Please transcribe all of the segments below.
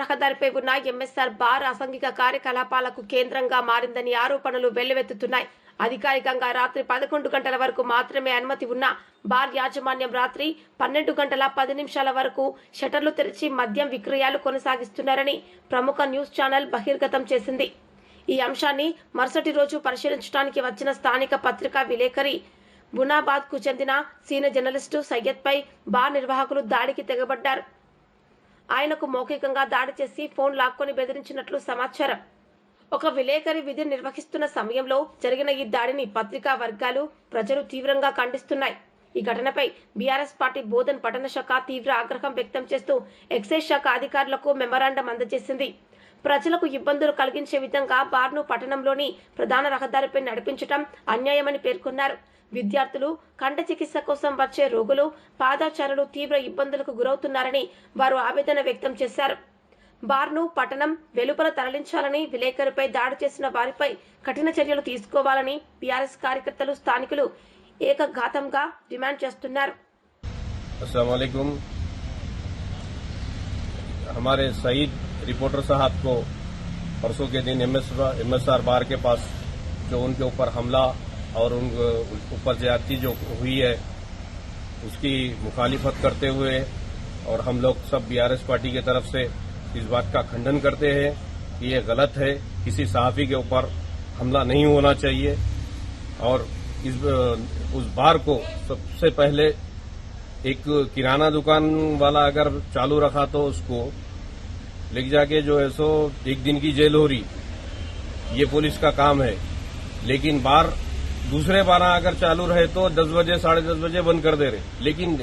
రహదారిపై ఉన్న MSR bar అసాంఘిక కార్యకలాపాలకు కేంద్రంగా మారిందని ఆరోపణలు వెల్లువెత్తుతున్నాయి. అధికారికంగా రాత్రి పదకొండు గంటల వరకు మాత్రమే అనుమతి ఉన్న బార్ యాజమాన్యం రాత్రి పన్నెండు గంటల పది నిమిషాల వరకు షటర్లు తెరిచి మద్యం విక్రయాలు కొనసాగిస్తున్నారని ప్రముఖ న్యూస్ ఛానల్ బహిర్గతం చేసింది. ఈ అంశాన్ని మరుసటి రోజు పరిశీలించడానికి వచ్చిన స్థానిక పత్రికా విలేకరి బునాబాద్కు చెందిన సీనియర్ జర్నలిస్టు సయ్యద్ పై బార్ నిర్వాహకులు దాడికి తెగబడ్డారు. ఆయనకు మౌఖికంగా దాడి చేసి ఫోన్ లాక్కొని బెదిరించినట్లు సమాచారం. ఒక విలేకరి విధి నిర్వహిస్తున్న సమయంలో జరిగిన ఈ దాడిని పత్రికా వర్గాలు ప్రజలు తీవ్రంగా ఖండిస్తున్నాయి. ఈ ఘటనపై బీఆర్ఎస్ పార్టీ బోధన్ పట్టణ శాఖ తీవ్ర ఆగ్రహం వ్యక్తం చేస్తూ ఎక్సైజ్ శాఖ అధికారులకు మెమరాండం అందజేసింది. ప్రజలకు ఇబ్బందులు కలిగించే విధంగా బార్ను పట్టణంలోని ప్రధాన రహదారిపై నడిపించడం అన్యాయమని పేర్కొన్నారు విద్యార్థులు కంట చికిత్స కోసం వచ్చే రోగులు పాదాచారులు తీవ్ర ఇబ్బందులకు గురవుతున్నారని వారు ఆవేదన వ్యక్తం చేశారు బార్ను పట్టణం వెలుపల తరలించాలని విలేకరిపై దాడి చేసిన వారిపై కఠిన చర్యలు తీసుకోవాలని బీఆర్ఎస్ కార్యకర్తలు స్థానికులు ఏకఘాతంగా డిమాండ్ చేస్తున్నారు अस्सलाम वालेकुम हमारे शहीद रिपोर्टर साहब को परसों के दिन एमएसआर बार के पास जो उनके ऊपर हमला और उन, ऊपर ज्यादती जो हुई है, उसकी मुखालिफत करते हुए और हम लोग सब बीआरएस पार्टी की तरफ़ से इस बात का खंडन करते हैं कि ये गलत है। किसी सहाफी के ऊपर हमला नहीं होना चाहिए। और इस, उस बार को सबसे पहले एक किराना दुकान वाला अगर चालू रखा तो उसको लिख जाके जो है सो, एक दिन की जेल हो रही। ये पुलिस का काम है। लेकिन बार, दूसरे बारह अगर चालू रहे तो दस बजे, साढ़े दस बजे बंद कर दे रहे। लेकिन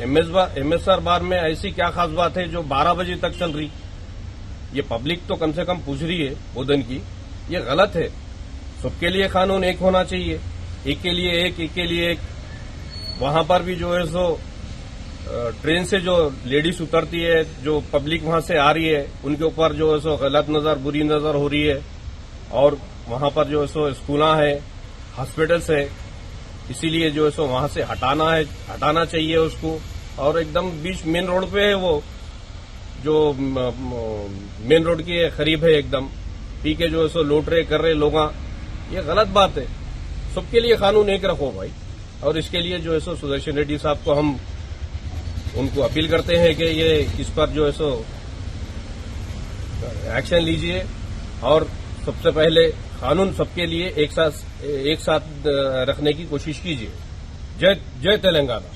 एमएसआर बार में ऐसी क्या खास बात है जो बारह बजे तक चल रही? ये पब्लिक तो कम से कम पूछ रही है बोधन की। ये गलत है। सबके लिए कानून एक होना चाहिए। एक के लिए एक एक के लिए एक। वहाँ पर भी जो है सो ट्रेन से जो लेडीज़ उतरती है, जो पब्लिक वहाँ से आ रही है, उनके ऊपर जो है सो गलत नज़र, बुरी नज़र हो रही है, और वहाँ पर जो है सो स्कूल है, हॉस्पिटल्स है, इसीलिए जो है सो वहाँ से हटाना है, हटाना चाहिए उसको, और एकदम बीच मेन रोड पे है वो, जो मेन रोड के करीब है एकदम पी के जो है सो लूट रहे, कर रहे लोग, ये गलत बात है। सबके लिए कानून एक रखो भाई, और इसके लिए जो है सो सुदर्शन रेड्डी साहब को हम उनको अपील करते हैं कि ये इस पर जो है सो एक्शन लीजिए और सबसे पहले कानून सबके लिए एक साथ एक साथ रखने की कोशिश कीजिए जय जय तेलंगाना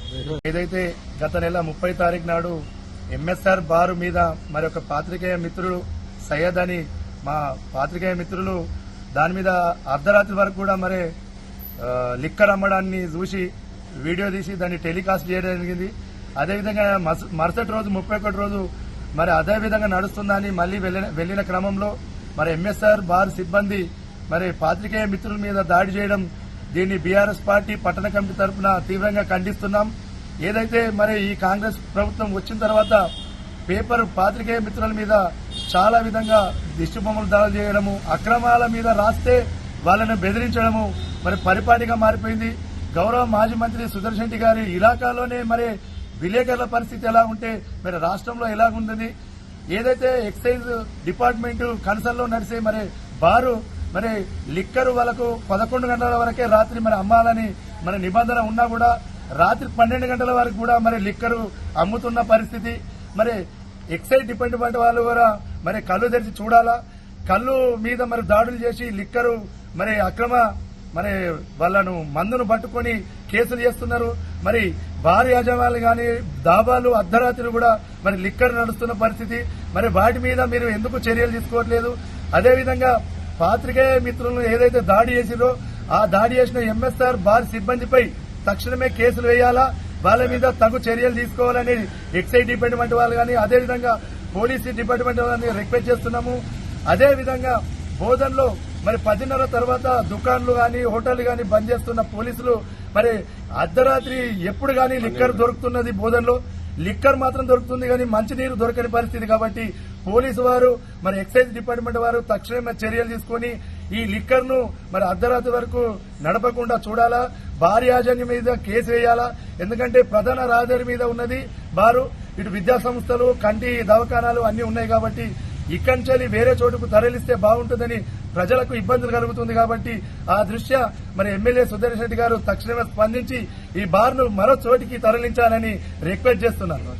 ఏదైతే గత నెల ముప్పై తారీఖు నాడు ఎంఎస్ఆర్ బారు మీద మరి ఒక పాత్రికేయ మిత్రుడు సయ్యద్ అని మా పాత్రికేయ మిత్రులు దాని మీద అర్ధరాత్రి వరకు కూడా మరి ఆ, లిక్కర్ అమ్మడాన్ని చూసి వీడియో తీసి దాన్ని టెలికాస్ట్ చేయడం జరిగింది అదేవిధంగా మరుసటి రోజు ముప్పై ఒకటి రోజు మరి అదే విధంగా నడుస్తుందని మళ్ళీ వెళ్ళిన వెళ్ళిన క్రమంలో మరి ఎంఎస్ఆర్ బార్ సిబ్బంది మరి పాత్రికేయ మిత్రుల మీద దాడి చేయడం దీన్ని బీఆర్ఎస్ పార్టీ పట్టణ కమిటీ తరఫున తీవ్రంగా ఖండిస్తున్నాం. ఏదైతే మరి ఈ కాంగ్రెస్ ప్రభుత్వం వచ్చిన తర్వాత పేపర్ పాత్రికేయ మిత్రుల మీద చాలా విధంగా దిష్టిబొమ్మలు దాడులు చేయడము అక్రమాల మీద రాస్తే వాళ్ళని బెదిరించడము మరి పరిపాటిగా మారిపోయింది. గౌరవ మాజీ మంత్రి సుదర్శన్ రెడ్డి గారి ఇలాకాలోనే మరి విలేకరుల పరిస్థితి ఎలా ఉంటే మరి రాష్ట్రంలో ఎలాగుందని ఏదైతే ఎక్సైజ్ డిపార్ట్మెంట్ కన్సల్లో నడిసే మరి బారు మరి లిక్కరు వాళ్ళకు పదకొండు గంటల వరకే రాత్రి మరి అమ్మాలని మరి నిబంధన ఉన్నా కూడా రాత్రి పన్నెండు గంటల వరకు కూడా మరి లిక్కరు అమ్ముతున్న పరిస్థితి. మరి ఎక్సైజ్ డిపార్ట్మెంట్ వాళ్ళు కూడా మరి కళ్ళు తెరిచి చూడాలా? కళ్ళు మీద మరి దాడులు చేసి లిక్కరు మరి అక్రమ మరి వాళ్ళను మందును పట్టుకొని కేసులు చేస్తున్నారు. మరి భారీ యజమానులు గాని దాబాలు అర్ధరాత్రులు కూడా మరి లిక్కర్ నడుస్తున్న పరిస్థితి. మరి వాటి మీద మీరు ఎందుకు చర్యలు తీసుకోవట్లేదు? అదేవిధంగా పాత్రికేయ మిత్రులను ఏదైతే దాడి చేసిరో ఆ దాడి చేసిన ఎంఎస్ఆర్ బార్ సిబ్బందిపై తక్షణమే కేసులు వేయాలా? వాళ్ళ మీద తగు చర్యలు తీసుకోవాలని ఎక్సైజ్ డిపార్ట్మెంట్ వాళ్ళు కానీ అదేవిధంగా పోలీస్ డిపార్ట్మెంట్ వాళ్ళని రిక్వెస్ట్ చేస్తున్నాము. అదేవిధంగా బోధనలో మరి పదిన్నర తర్వాత దుకాన్లు కానీ హోటల్ కానీ బంద్ చేస్తున్న పోలీసులు మరి అర్ధరాత్రి ఎప్పుడు గాని లిక్కర్ దొరుకుతున్నది బోధన్లో. లిక్కర్ మాత్రం దొరుకుతుంది కానీ మంచినీరు దొరకని పరిస్థితి కాబట్టి పోలీసు వారు మరి ఎక్సైజ్ డిపార్ట్మెంట్ వారు తక్షణమే చర్యలు తీసుకొని ఈ లిక్కర్ను మరి అర్ధరాత్రి వరకు నడపకుండా చూడాలా భారీ యాజన్యం మీద కేసు వేయాలా ఎందుకంటే ప్రధాన రహదారి మీద ఉన్నది బారు. ఇటు విద్యా సంస్థలు కంటి దవాఖానాలు అన్ని ఉన్నాయి కాబట్టి ఇక్కడి నుంచి వేరే చోటుకు తరలిస్తే బాగుంటుందని ప్రజలకు ఇబ్బందులు కలుగుతుంది కాబట్టి ఆ దృష్ట్యా మరి ఎమ్మెల్యే సుదర్శన్ రెడ్డి గారు తక్షణమే స్పందించి ఈ బార్ను మరో చోటికి తరలించాలని రిక్వెస్ట్ చేస్తున్నారు